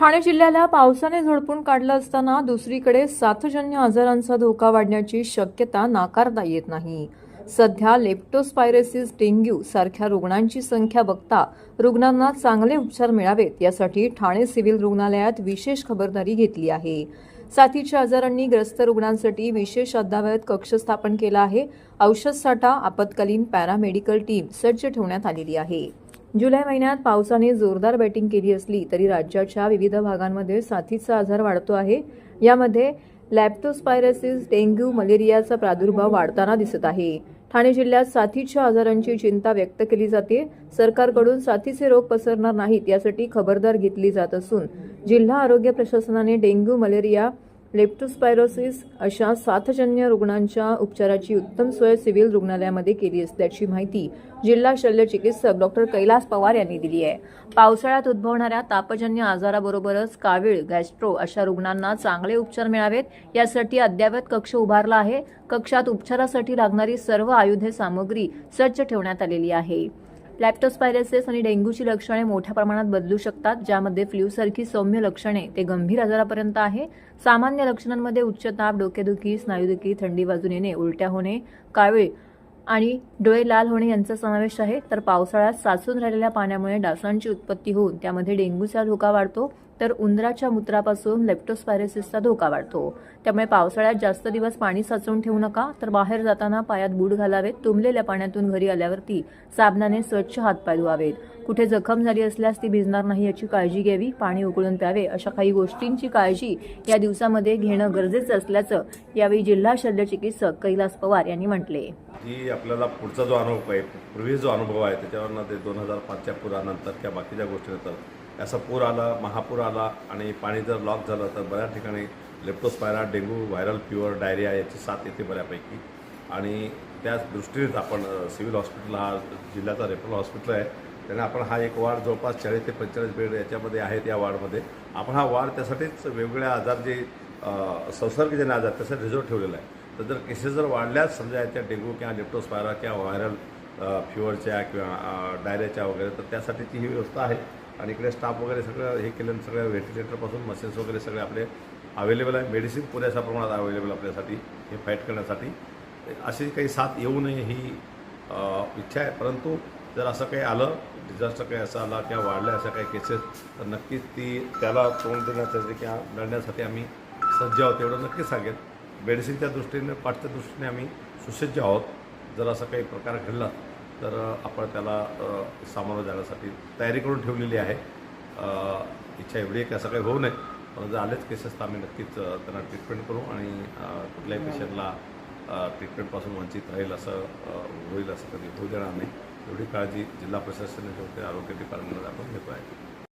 ठाणे जिल्ह्याला पावसाने झोडपून काढलं असताना दुसरीकडे साथजन्य आजारांचा धोका वाढण्याची शक्यता नाकारता येत नाही. सध्या लेप्टोस्पायरेसिस डेंग्यू सारख्या रुग्णांची संख्या बघता रुग्णांना चांगले उपचार मिळावेत यासाठी ठाणे सिव्हिल रुग्णालयात विशेष खबरदारी घेतली आहे. साथीच्या आजारांनी ग्रस्त रुग्णांसाठी विशेष अद्ययावत कक्ष स्थापन केला आहे. औषध साठा आपत्कालीन पॅरामेडिकल टीम सज्ज ठेवण्यात आलेली आहे. जुलै महिन्यात पावसाने जोरदार बॅटिंग केली असली तरी राज्याच्या विविध भागांमध्ये साथीचा आजार वाढतो आहे. यामध्ये लॅप्टोस्पायरसिस डेंग्यू मलेरियाचा प्रादुर्भाव वाढताना दिसत आहे. ठाणे जिल्ह्यात साथीच्या आजारांची चिंता व्यक्त केली जाते. सरकारकडून साथीचे रोग पसरणार नाहीत यासाठी खबरदार घेतली जात असून जिल्हा आरोग्य प्रशासनाने डेंग्यू मलेरिया लेप्टोस्पायरोसिस अशा साथजन्य रुग्णांच्या उपचाराची उत्तम सोय सिव्हिल रुग्णालयामध्ये केली असल्याची माहिती जिल्हा शल्य चिकित्सक डॉक्टर कैलास पवार यांनी दिली आहे. पावसाळ्यात उद्भवणाऱ्या तापजन्य आजाराबरोबरच कावीळ गॅस्ट्रो अशा रुग्णांना चांगले उपचार मिळावेत. यासाठी अद्ययावत कक्ष उभारला आहे. कक्षात उपचारासाठी लागणारी सर्व आयुधे सामग्री सज्ज ठेवण्यात आलेली आहे. लॅप्टोस्पायरसिस आणि डेंग्यूची लक्षणे मोठ्या प्रमाणात बदलू शकतात ज्यामध्ये फ्ल्यूसारखी सौम्य लक्षणे ते गंभीर आजारापर्यंत आहे. सामान्य लक्षणांमध्ये उच्च ताप डोकेदुखी स्नायुदुखी थंडी वाजून येणे उलट्या होणे कावीळ आणि डोळे लाल होणे यांचा समावेश आहे. तर पावसाळ्यात साचून राहिलेल्या पाण्यामुळे डासांची उत्पत्ती होऊन त्यामध्ये डेंग्यूचा धोका वाढतो. तर उंदराच्या मूत्रापासून लेप्टोस्पायरेसिसचा धोका वाढतो. त्यामुळे पावसाळ्यात जास्त दिवस पाणी साचवून ठेवू नका तर बाहेर जाताना पायात बूट घालावेत तुंबलेल्या पाण्यातून घरी आल्यावरती साबणाने स्वच्छ हातपाय धुवावेत. कुठे जखम झाली असल्यास ती भिजणार नाही याची काळजी घ्यावी पाणी उकळून प्यावे अशा काही गोष्टींची काळजी या दिवसामध्ये घेणं गरजेचं असल्याचं यावेळी जिल्हा शल्य चिकित्सक कैलास पवार यांनी म्हटले. की आपल्याला पुढचा जो अनुभव आहे पूर्वी जो अनुभव आहे त्याच्यावर ते दोन हजार पाचच्या पुरानंतर किंवा बाकीच्या गोष्टीनंतर असा पूर आला महापूर आला आणि पाणी जर लॉक झालं तर बऱ्याच ठिकाणी leptospira dengue viral fever diarrhoea याची साथ येते बऱ्यापैकी. आणि त्याच दृष्टीनेच आपण सिव्हिल हॉस्पिटल हा जिल्ह्याचा रेफरल हॉस्पिटल आहे. त्याने आपण हा एक वार्ड जवळपास चाळीस ते पंचेचाळीस बेड याच्यामध्ये आहेत या वार्डमध्ये आपण हा वार्ड त्यासाठीच वेगवेगळ्या आजार जे संसर्गजन्य आजार त्यासाठी रिझर्व ठेवलेला आहे. तर जर केसेस जर वाढल्याच समजा याच्या डेंग्यू किंवा लेप्टोस्पायरा किंवा व्हायरल फ्युअरच्या किंवा डायऱ्याच्या डायरियाच्या वगैरे तर त्यासाठीची ही व्यवस्था आहे. आणि इकडे स्टाफ वगैरे सगळं हे केलं सगळं व्हेंटिलेटरपासून मशीन्स वगैरे सगळे आपले अवेलेबल आहे. मेडिसिन पुरेशा प्रमाणात अवेलेबल आपल्यासाठी हे फाईट करण्यासाठी. अशी काही साथ येऊ नये ही इच्छा आहे. परंतु जर असं काही आलं डिझास्टर काही असं आला किंवा वाढल्या अशा काही केसेस तर नक्कीच ती त्याला तोंड देण्यासाठी किंवा लढण्यासाठी आम्ही सज्ज आहोत एवढं नक्कीच सांगेल मेडिसिनच्या दृष्टीने पाठच्या दृष्टीने आम्ही सुसज्ज आहोत. जर असं काही प्रकार घडला तर आपण त्याला सामोरं जाण्यासाठी तयारी करून ठेवलेली आहे. इच्छा एवढी आहे की असं काही होऊ नये. पण जर आलेच केसेस तर आम्ही नक्कीच त्यांना ट्रीटमेंट करू आणि कुठल्याही पेशंटला ट्रीटमेंटपासून वंचित राहील असं होईल असं कधी होऊ देणार नाही. एवढी काळजी जिल्हा प्रशासनाच्या वतीने आरोग्य डिपार्टमेंटमध्ये आपण घेतो आहे